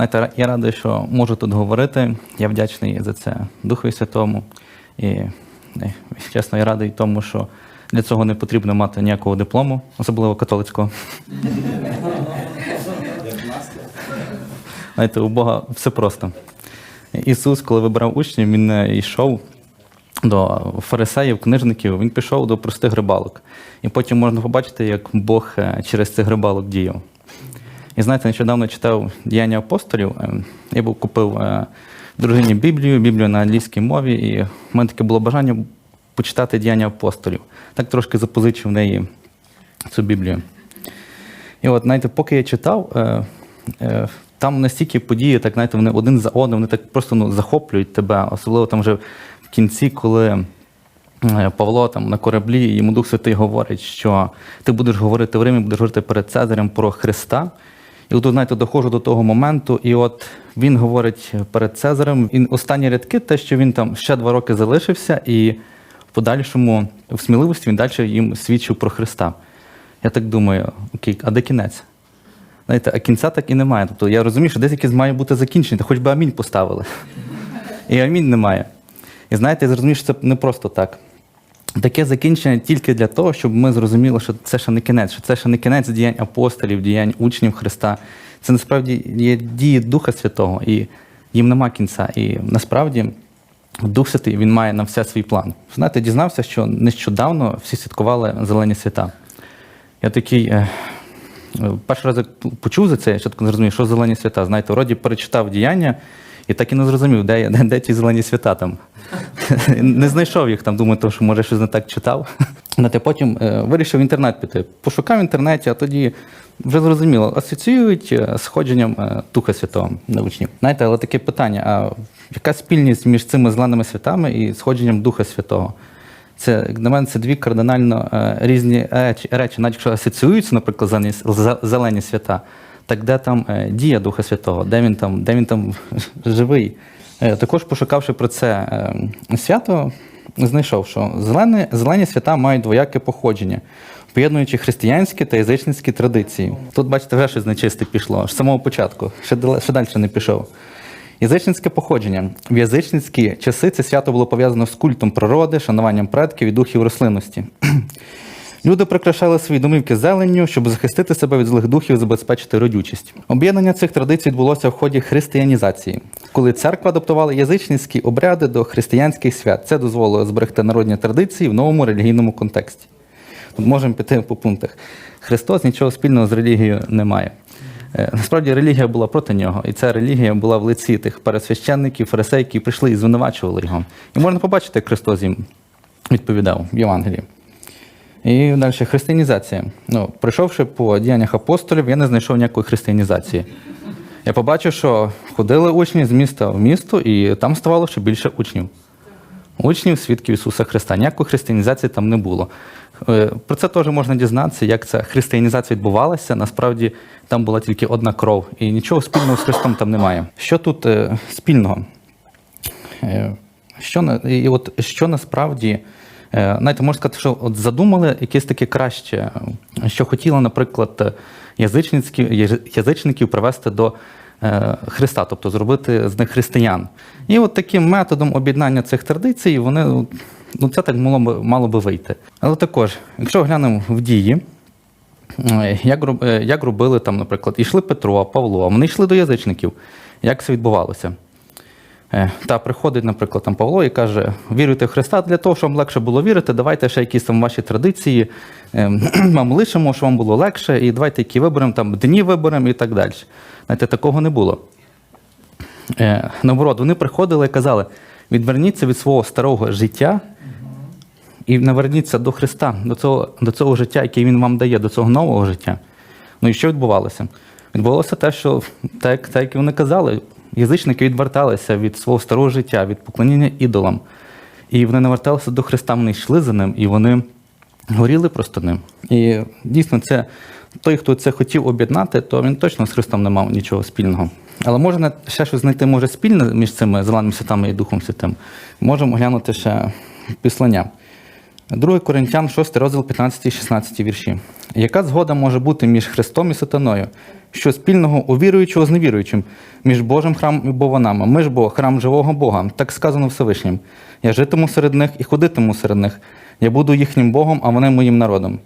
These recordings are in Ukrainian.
Знаєте, я радий, що можу тут говорити. Я вдячний за це Духові Святому. І, е, чесно, я радий тому, що для цього не потрібно мати ніякого диплому, особливо католицького. Знаєте, у Бога все просто. Ісус, коли вибирав учнів, він не йшов до фарисеїв, книжників, він пішов до простих рибалок. І потім можна побачити, як Бог е, через цих рибалок діяв. І знаєте, нещодавно читав діяння апостолів. Е, Я був купив е, дружині Біблію, Біблію на англійській мові, і в мене таке було бажання почитати діяння апостолів. Так трошки запозичив в неї цю Біблію. І от, знаєте, поки я читав, е, е, там настільки події, так знаєте, вони один за одним, вони так просто ну, захоплюють тебе, особливо там вже в кінці, коли. Павло там на кораблі, йому Дух Святий говорить, що ти будеш говорити в Римі, будеш говорити перед Цезарем про Христа. І от, знаєте, доходжу до того моменту, і от він говорить перед Цезарем. І останні рядки, те, що він там ще два роки залишився, і в подальшому в сміливості він далі їм свідчив про Христа. Я так думаю, окей, а де кінець? Знаєте, а кінця так і немає. Тобто я розумію, що десь якесь має бути закінчення, хоч би амінь поставили. І амінь немає. І знаєте, я зрозумів, що це не просто так. Таке закінчення тільки для того, щоб ми зрозуміли, що це ще не кінець, що це ще не кінець діянь апостолів, діянь учнів Христа. Це насправді є дії Духа Святого, і їм нема кінця. І насправді Дух Святий він має на все свій план. Знаєте, дізнався, що нещодавно всі святкували зелені свята. Я такий. е, Перший раз як почув за це, я чітко не зрозумів, що зелені свята. Знаєте, вроді перечитав діяння і так і не зрозумів, де, де, де ті зелені свята там. Не знайшов їх там, думаю, що може щось не так читав. Знаєте, потім е, вирішив інтернет піти. Пошукав в інтернеті, а тоді вже зрозуміло, асоціюють е, з ходженням е, Духа Святого на учнів. Знаєте, але таке питання: а яка спільність між цими зеленими святами і сходженням Духа Святого? Це як на мене це дві кардинально е, різні речі, речі, навіть якщо асоціюються, наприклад, зелені свята, так де там е, дія Духа Святого, де він там, де він там живий. Е, Також пошукавши про це е, свято, знайшов, що зелені, зелені свята мають двояке походження, поєднуючи християнські та язичницькі традиції. Тут, бачите, вже щось нечисте пішло, з самого початку, ще, ще далі не пішов. Язичницьке походження. В язичницькі часи це свято було пов'язано з культом природи, шануванням предків і духів рослинності. Люди прикрашали свої домівки зеленню, щоб захистити себе від злих духів і забезпечити родючість. Об'єднання цих традицій відбулося в ході християнізації, коли церква адаптувала язичницькі обряди до християнських свят. Це дозволило зберегти народні традиції в новому релігійному контексті. Тут можемо піти по пунктах. Христос нічого спільного з релігією не має. Е, Насправді релігія була проти нього, і ця релігія була в лиці тих пересвященників, фарисеїв, які прийшли і звинувачували його. І можна побачити, як Христос їм відповідав в Євангелії. І далі християнізація. Ну, прийшовши по діяннях апостолів, я не знайшов ніякої християнізації. Я побачив, що ходили учні з міста в місто, і там ставало ще більше учнів. Учнів, свідків Ісуса Христа. Ніякої християнізації там не було. Е, Про це теж можна дізнатися, як ця християнізація відбувалася. Насправді там була тільки одна кров, і нічого спільного з Христом там немає. Що тут е, спільного? Е, Що, і от, що насправді, знаєте, можна сказати, що от задумали якесь таке краще, е, що хотіли, наприклад, язичників привести до е, Христа, тобто зробити з них християн. І от таким методом об'єднання цих традицій, вони, ну, це так мало би, мало би вийти. Але також, якщо глянемо в дії, Е, як, е, як робили там, наприклад, ішли Петро, Павло, вони йшли до язичників. Як це відбувалося? Е, Та приходить, наприклад, там Павло і каже: віруйте в Христа для того, щоб вам легше було вірити, давайте ще якісь там ваші традиції е, вам лишимо, щоб вам було легше, і давайте які виберемо, там дні виберемо і так далі. Знаєте, такого не було. Е, Наоборот, вони приходили і казали: відверніться від свого старого життя і наверніться до Христа, до цього, до цього життя, яке Він вам дає, до цього нового життя. Ну і що відбувалося? Відбувалося те, що так, так як вони казали, язичники відверталися від свого старого життя, від поклоніння ідолам. І вони наверталися до Христа, вони йшли за ним, і вони горіли просто ним. І дійсно, це той, хто це хотів об'єднати, то він точно з Христом не мав нічого спільного. Але можна ще щось знайти може спільне між цими зеленими святами і Духом Святим. Можемо глянути ще післання. 2 Коринтян, 6 розділ 15-16 вірші. Яка згода може бути між Христом і сатаною? Що спільного у віруючого з невіруючим, між Божим храмом і бованами? Ми ж бо храм живого Бога, так сказано Всевишнім. Я житиму серед них і ходитиму серед них. Я буду їхнім Богом, а вони моїм народом.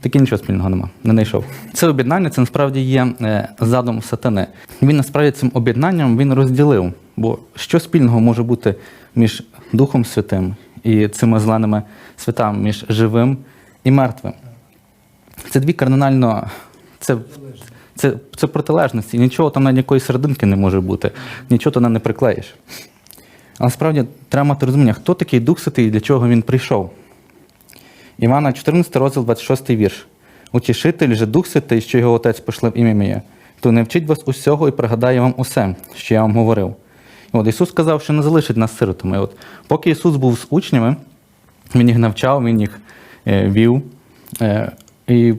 Таке нічого спільного нема, не знайшов. Це об'єднання це насправді є е, задум сатани. Він насправді цим об'єднанням він розділив. Бо що спільного може бути між Духом Святим і цими зеленими святами, між живим і мертвим? Це дві кардинально. Це, це, це протилежності. Нічого там навіть якоїсь серединки не може бути, нічого туди не приклеїш. Але насправді треба мати розуміння, хто такий Дух Святий і для чого він прийшов. Івана 14 розділ 26 вірш. Утішитель же Дух Святий, що його Отець пошле в ім'я моє, то не вчить вас усього і пригадає вам усе, що я вам говорив. От Ісус сказав, що не залишить нас сиротами. От поки Ісус був з учнями, Він їх навчав, Він їх е, вів. Е, і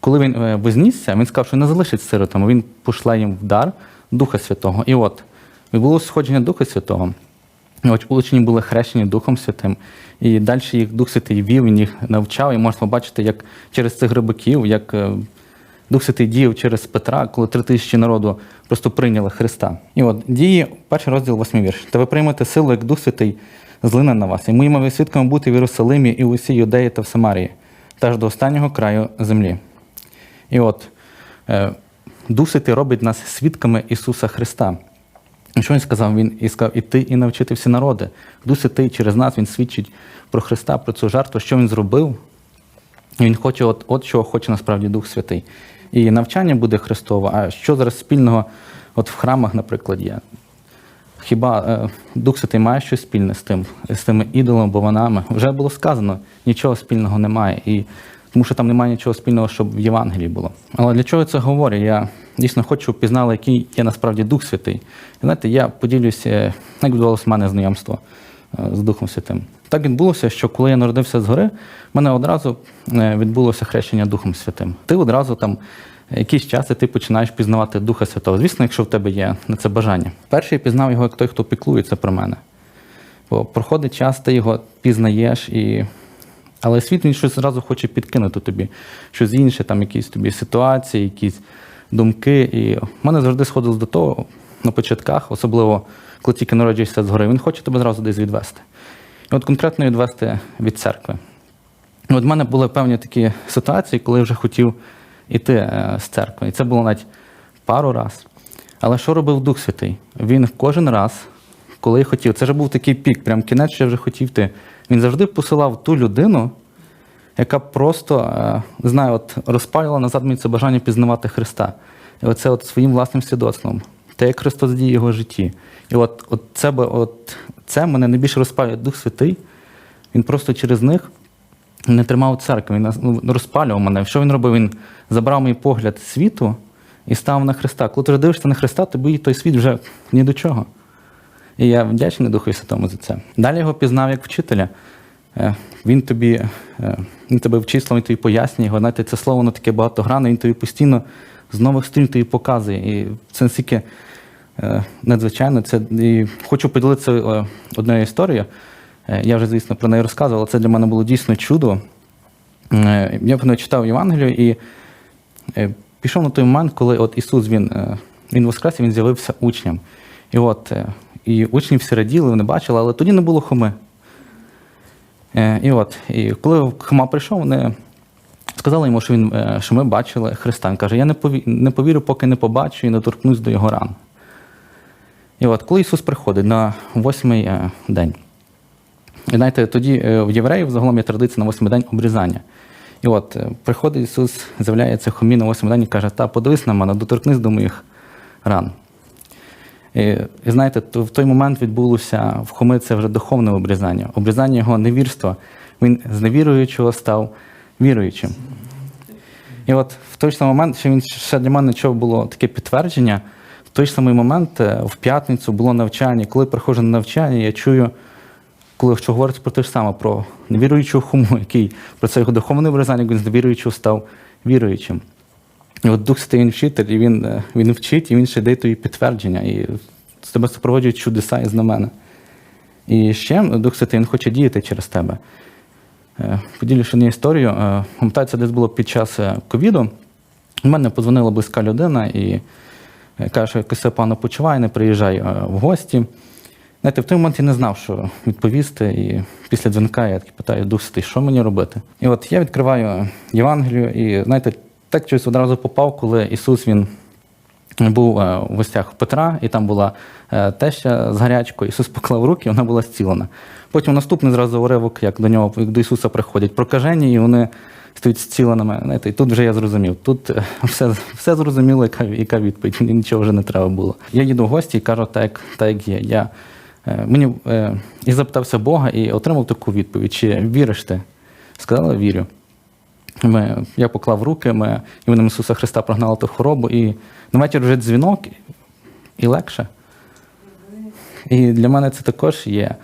коли він е, вознісся, він сказав, що не залишить сиротами, він пошле їм в дар Духа Святого. І от відбулося сходження Духа Святого. І от учні були хрещені Духом Святим. І далі їх Дух Святий вів, він їх навчав, і можна побачити, як через цих рибаків, як Дух Святий діяв через Петра, коли три тисячі народу просто прийняли Христа. І от дії, перший розділ, восьмий вірш. Та ви приймете силу, як Дух Святий злине на вас, і моїми ви свідками бути в Єрусалимі і у всій Юдеї та в Самарії, та ж до останнього краю землі. І от е, Дух Святий робить нас свідками Ісуса Христа. І що він сказав? Він і сказав, іти і навчити всі народи. Дух Святий через нас він свідчить про Христа, про цю жертву, що він зробив. Він хоче, от, от чого хоче насправді Дух Святий. І навчання буде Христове. А що зараз спільного от в храмах, наприклад, є? Хіба е, Дух Святий має щось спільне з тим, з тими ідолами, бованами? Вже було сказано, нічого спільного немає. І тому що там немає нічого спільного, щоб в Євангелії було. Але для чого я це говорю? Я дійсно хочу, щоб який є насправді Дух Святий. І знаєте, я поділюся, як відбувалося в мене знайомство е, з Духом Святим. Так відбулося, що коли я народився згори, в мене одразу е, відбулося хрещення Духом Святим. Ти одразу там якийсь час і ти починаєш пізнавати Духа Святого. Звісно, якщо в тебе є на це бажання. Перший пізнав його як той, хто піклується про мене. Бо проходить час, ти його пізнаєш, і... але світ він щось зразу хоче підкинути тобі, щось інше, там якісь тобі ситуації, якісь думки. І в мене завжди сходило до того на початках, особливо коли тільки народжуєшся згори, він хоче тебе зразу десь відвести. От конкретно відвести від церкви. От в мене були певні такі ситуації, коли я вже хотів іти е, з церкви. І це було навіть пару раз. Але що робив Дух Святий? Він кожен раз, коли я хотів, це вже був такий пік, прям кінець, що я вже хотів йти. Він завжди посилав ту людину, яка просто е, знаю, от розпалювала назад мені це бажання пізнавати Христа. І оце от своїм власним свідоцтвом. Те, як Христос діє його житті. І от, от, це, от це мене найбільше розпалює Дух Святий. Він просто через них не тримав церкви, він ну, розпалював мене. Що він робив? Він забрав мій погляд світу і став на Христа. Коли ти вже дивишся на Христа, тобі той світ вже ні до чого. І я вдячний Духу Святому за це. Далі його пізнав як вчителя. Е, Він тобі, е, він тебе вчить він тобі пояснює його. Знаєте, це слово воно таке багатогранне, він тобі постійно з нових сторін тобі показує. І це настільки е, надзвичайно. Це, і хочу поділитися е, одною історією. Е, Я вже, звісно, про неї розказував, але це для мене було дійсно чудо. Я певно читав Євангелію і пішов на той момент, коли от Ісус він, він воскрес, і він з'явився учням. І от і учні всі раділи, вони бачили, але тоді не було хоми. І от, і коли Хома прийшов, вони сказали йому, що, він, е, що ми бачили Христа. Він каже, я не пові- не повірю, поки не побачу і не торкнусь до його ран. І от, коли Ісус приходить на восьмий е, день, знаєте, тоді е, в євреїв загалом є традиція на восьмий день обрізання. І от приходить Ісус, з'являється Хомі на восьмий день і каже, та подивись на мене, доторкнись до моїх ран. І, і знаєте, то в той момент відбулося в Хоми це вже духовне обрізання, обрізання його невірства. Він з невіруючого став віруючим. І от в той самий момент, що він ще для мене чого було таке підтвердження, в той самий момент е, в п'ятницю було навчання. Коли приходжу на навчання, я чую, коли що говорить про те ж саме, про невіруючого хуму, який про це його духовне обрізання, як він з невіруючого став віруючим. І от Дух Святий він вчитель, і він, е, він вчить, і він ще дає тобі підтвердження. І з тебе супроводжують чудеса і знамена. І ще Дух Святий він хоче діяти через тебе. Е, Поділюся однією історією. Е, Пам'ятаю, це десь було під час е, ковіду. У мене подзвонила близька людина і е, каже, що себе погано почуває, не приїжджай в гості. Знаєте, в той момент я не знав, що відповісти. І після дзвінка я таки питаю, Дух що мені робити? І от я відкриваю Євангелію, і знаєте, так щось одразу попав, коли Ісус він був е, в гостях Петра, і там була е, теща з гарячкою. Ісус поклав руки, вона була зцілена. Потім наступний зразу уривок, як до нього, як до Ісуса приходять прокажені, і вони стають зціленими. Знаєте, і тут вже я зрозумів. Тут е, все, все зрозуміло, яка, яка відповідь. Мені нічого вже не треба було. Я їду в гості і кажу, так, так як є. Я, мені, і запитався Бога і отримав таку відповідь: чи віриш ти? Сказала, вірю. Ми, я поклав руки, ми іменем Ісуса Христа прогнали ту хворобу, і на вечір вже дзвінок, і легше. І для мене це також є,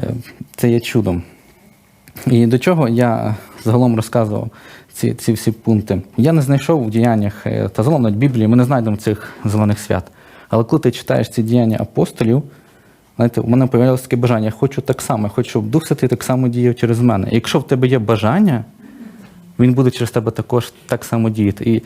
е, це є чудом. І до чого я загалом розказував ці, ці всі пункти. Я не знайшов в діяннях е, та загалом навіть Біблії, ми не знайдемо цих зелених свят. Але коли ти читаєш ці діяння апостолів, знаєте, у мене появилося таке бажання, я хочу так само, я хочу, щоб Дух Святий так само діяв через мене. І якщо в тебе є бажання, він буде через тебе також так само діяти. І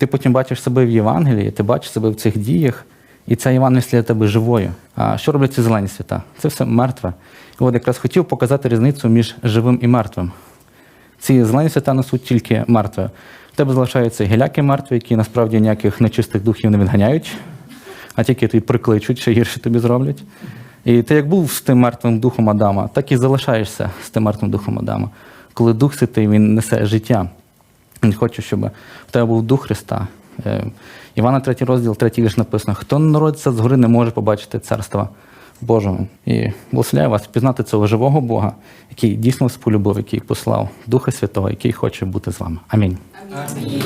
ти потім бачиш себе в Євангелії, ти бачиш себе в цих діях, і ця Євангелість для тебе живою. А що роблять ці зелені свята? Це все мертве. І от якраз хотів показати різницю між живим і мертвим. Ці зелені свята несуть тільки мертве. В тебе залишаються гіляки мертві, які насправді ніяких нечистих духів не відганяють, а тільки тобі прикличуть, ще гірше тобі зроблять. І ти як був з тим мертвим духом Адама, так і залишаєшся з тим мертвим духом Адама. Коли Дух Святий він несе життя. Хоче, щоб в тебе був Дух Христа. Е, Івана 3 розділ, 3 вірш написано: хто народиться згори, не може побачити царства Божого. І благословляю вас пізнати цього живого Бога, який дійсно вас полюбив, який послав Духа Святого, який хоче бути з вами. Амінь. Амінь.